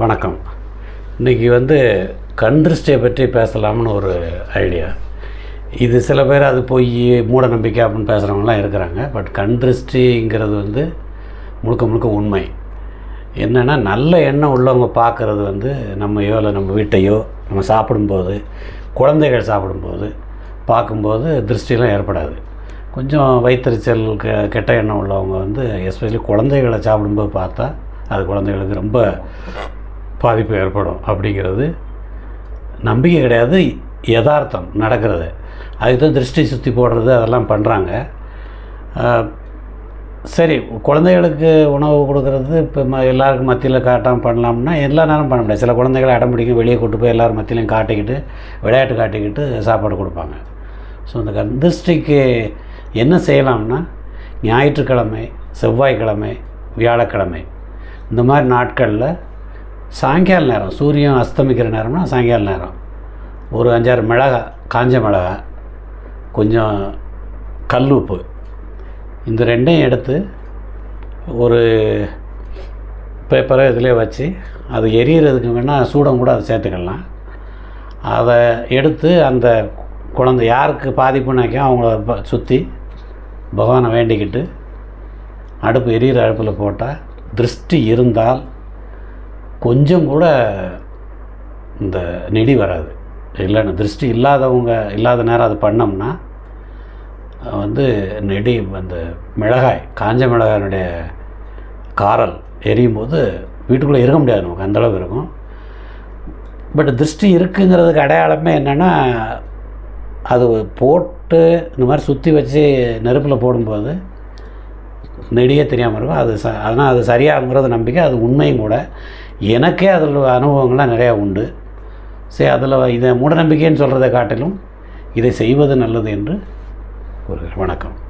வணக்கம். இன்றைக்கி வந்து கண் திருஷ்டியை பற்றி பேசலாம்னு ஒரு ஐடியா இது சில பேர் அது பொய் மூட நம்பிக்கை அப்படின்னு பேசுகிறவங்களாம் இருக்கிறாங்க. பட் கண் திருஷ்டிங்கிறது வந்து முழுக்க முழுக்க உண்மை. என்னென்னா நல்ல எண்ணம் உள்ளவங்க பார்க்குறது வந்து நம்மையோ இல்லை நம்ம வீட்டையோ நம்ம சாப்பிடும்போது குழந்தைகள் சாப்பிடும்போது பார்க்கும்போது திருஷ்டிலாம் ஏற்படாது. கொஞ்சம் வயிற்றுச்சல் கெ கெட்ட எண்ணம் உள்ளவங்க வந்து எஸ்பெஷலி குழந்தைகளை சாப்பிடும்போது பார்த்தா அது குழந்தைகளுக்கு ரொம்ப பாதிப்பு ஏற்படும் அப்படிங்கிறது நம்பிக்கை கிடையாது யதார்த்தம் நடக்கிறது. அதுக்கு தான் திருஷ்டி சுற்றி போடுறது அதெல்லாம் பண்ணுறாங்க சரி குழந்தைகளுக்கு உணவு கொடுக்கறது இப்போ ம எல்லாருக்கும் மத்தியில் காட்டாமல் பண்ணலாம்னா எல்லா நேரம் பண்ண முடியாது. சில குழந்தைகளை அடம் பிடிக்கும் வெளியே கூட்டு போய் எல்லோரும் மத்தியிலையும் காட்டிக்கிட்டு விளையாட்டு காட்டிக்கிட்டு சாப்பாடு கொடுப்பாங்க. ஸோ இந்த கந்திருஷ்டிக்கு என்ன செய்யலாம்னா ஞாயிற்றுக்கிழமை செவ்வாய்க்கிழமை வியாழக்கிழமை இந்த மாதிரி நாட்களில் சாயங்கால நேரம் சூரியன் அஸ்தமிக்கிற நேரம்னா சாயங்கால நேரம். ஒரு அஞ்சாறு மிளகா காஞ்ச மிளகா கொஞ்சம் கல் உப்பு. இந்த ரெண்டையும் எடுத்து ஒரு பேப்பரை இதிலே வச்சு அது எரியறதுக்கு வேணால் சூடம் கூட அதை சேர்த்துக்கலாம். அதை எடுத்து அந்த குழந்தை யாருக்கு பாதிப்புனாக்கோ அவங்கள ப- சுற்றி பகவானை வேண்டிக்கிட்டு அடுப்பு எரியிற அடுப்பில் போட்டால் திருஷ்டி இருந்தால் கொஞ்சம் கூட இந்த நெடி வராது. இல்லைன்னா திருஷ்டி இல்லாதவங்க இல்லாத நேரம் அது பண்ணோம்னா வந்து நெடி அந்த மிளகாய் காஞ்ச மிளகாயினுடைய காரல் எரியும் போது வீட்டுக்குள்ளே இருக்க முடியாது நமக்கு அந்தளவு இருக்கும். பட் திருஷ்டி இருக்குங்கிறதுக்கு அடையாளமே என்னென்னா அது போட்டு இந்த மாதிரி சுற்றி வச்சு நெருப்பில் போடும்போது நெடியே தெரியாமல் இருக்கும். அது ச அதனால் அது சரியாகுங்கிறது நம்பிக்கை அது உண்மையும் கூட. எனக்கே அதில் அனுபவங்கள்லாம் நிறையா உண்டு. சரி அதில் இதை மூடநம்பிக்கைன்னு சொல்கிறத காட்டிலும் இதை செய்வது நல்லது என்று கூறுகிறேன். வணக்கம்.